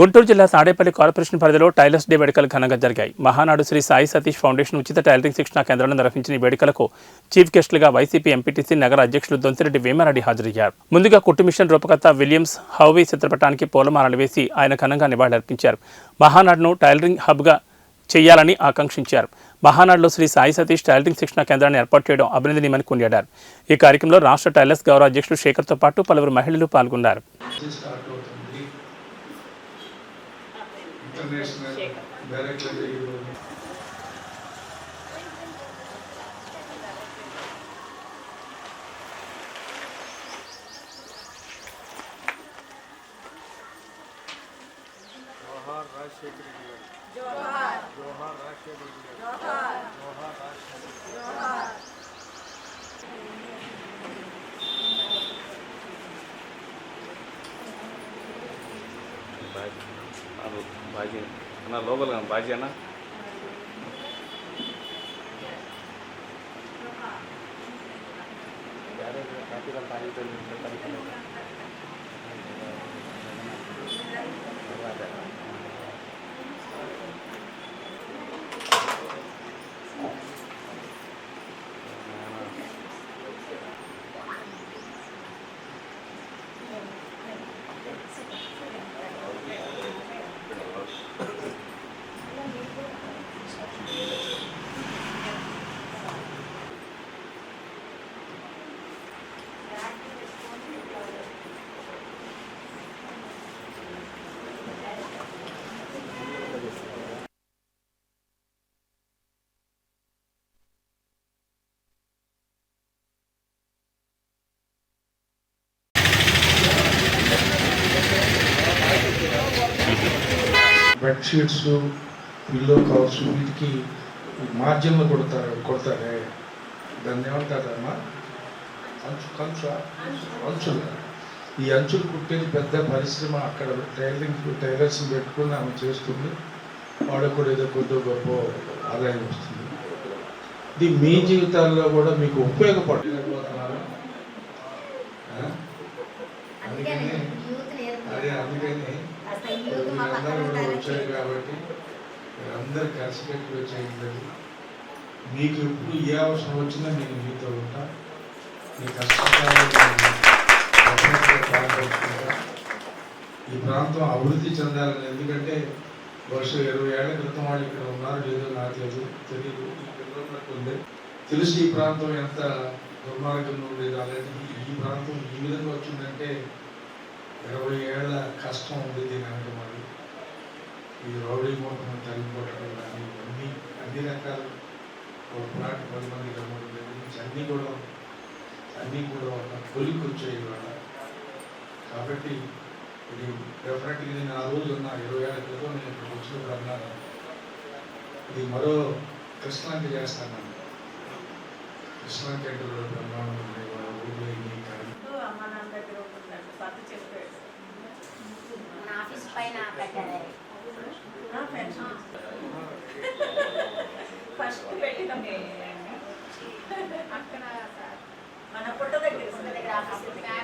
గుంటూరు జిల్లా సాడేపల్లి కార్పొరేషన్ పరిధిలో tailors day వేడుకలు ఘనంగా జరిగాయి. మహానాడు శ్రీ సాయి సతీష్ ఫౌండేషన్ ఉచిత టైలరింగ్ శిక్షణ కేంద్రాన్ని నిర్వహించిన ఈ వేడుకలకు చీఫ్ గెస్టులుగా వైసీపీ ఎంపీటీసీ నగర అధ్యక్షులు దొంతిరెడ్డి వేమారెడ్డి హాజరయ్యారు. ముందుగా కుట్టు మిషన్ రూపకర్త విలియమ్స్ హౌవీ చిత్రపటానికి పూలమాలలు వేసి ఆయన ఘనంగా నివాళులర్పించారు. మహానాడును టైలరింగ్ హబ్గా చేయాలని ఆకాంక్షించారు. మహానాడులో శ్రీ సాయి సతీష్ టైలరింగ్ శిక్షణ కేంద్రాన్ని ఏర్పాటు చేయడం అభినందనీయమని కొనియాడారు. ఈ కార్యక్రమంలో రాష్ట్ర టైలర్స్ గౌరవ అధ్యక్షుడు శేఖర్తో పాటు పలువురు మహిళలు పాల్గొన్నారు. International Director Johar Raşe Johar. Johar Raşe Johar. Johar Raşe Johar. ಅದು ಬಾಜಿ ಅಣ್ಣ ಲೋಬಲ್ ಬಾಜಿ ಅಣ್ಣ. ಯಾರು బెడ్షీట్స్ పిల్లో కవర్స్ వీటికి మార్జిన్లు కొడతారు కొడతారే. దాన్ని ఏమంటారమ్మా? అంచు కంచు? అంచులు ఈ అంచులు కుట్టేది పెద్ద పరిశ్రమ. అక్కడ టైలరింగ్ టైలర్స్ పెట్టుకుని ఆమె చేస్తుంది. వాడు కూడా ఏదో కొద్ది గొప్ప ఆదాయం వస్తుంది. ఇది మీ జీవితాల్లో కూడా మీకు ఉపయోగపడలేకపోతున్నారు అందుకని అదే అందుకని వచ్చారు కాబట్టి మీరందరూ కలిసికట్టుగా చేయండి మీకు ఎప్పుడు ఏ అవసరం వచ్చినా నేను మీతో ఉంటా. మీ పాల్గొంటుకుంటా. ఈ ప్రాంతం అభివృద్ధి చెందాలని ఎందుకంటే బహుశా ఇరవై ఏళ్ళ క్రితం వాళ్ళు ఇక్కడ ఉన్నారు లేదో నాకు తెలియదు తెలియదు ఉన్నట్టుంది తెలిసి ఈ ప్రాంతం ఎంత దుర్మార్గంగా ఉండేది ఈ ప్రాంతం ఈ విధంగా వచ్చిందంటే ఇరవై ఏళ్ళ కష్టం ఉంది దీని మరి. ఈ రౌడీ మూటను తగ్గిపోవటం కానీ అన్ని అన్ని రకాల ఒక ప్లాట్ పది మంది కమ్మడం నుంచి అన్నీ కూడా అన్నీ కూడా ఒక కొలికి వచ్చాయి ఇవాళ. కాబట్టి ఇది డెఫినెట్గా నేను ఆ రోజు ఉన్న ఇరవై ఏళ్ళ క్రితం నేను ఇక్కడ వచ్చినప్పుడు అన్నాను ఇది మరో కృష్ణాంతి చేస్తాను కృష్ణాంతి అంటే బ్రహ్మాండం ఉంది ఊళ్ళో ఇన్ని కానీ పైన పెట్టారు ఫస్ట్ పెట్టిన అక్కడ మన పుట్ట దగ్గర దగ్గర.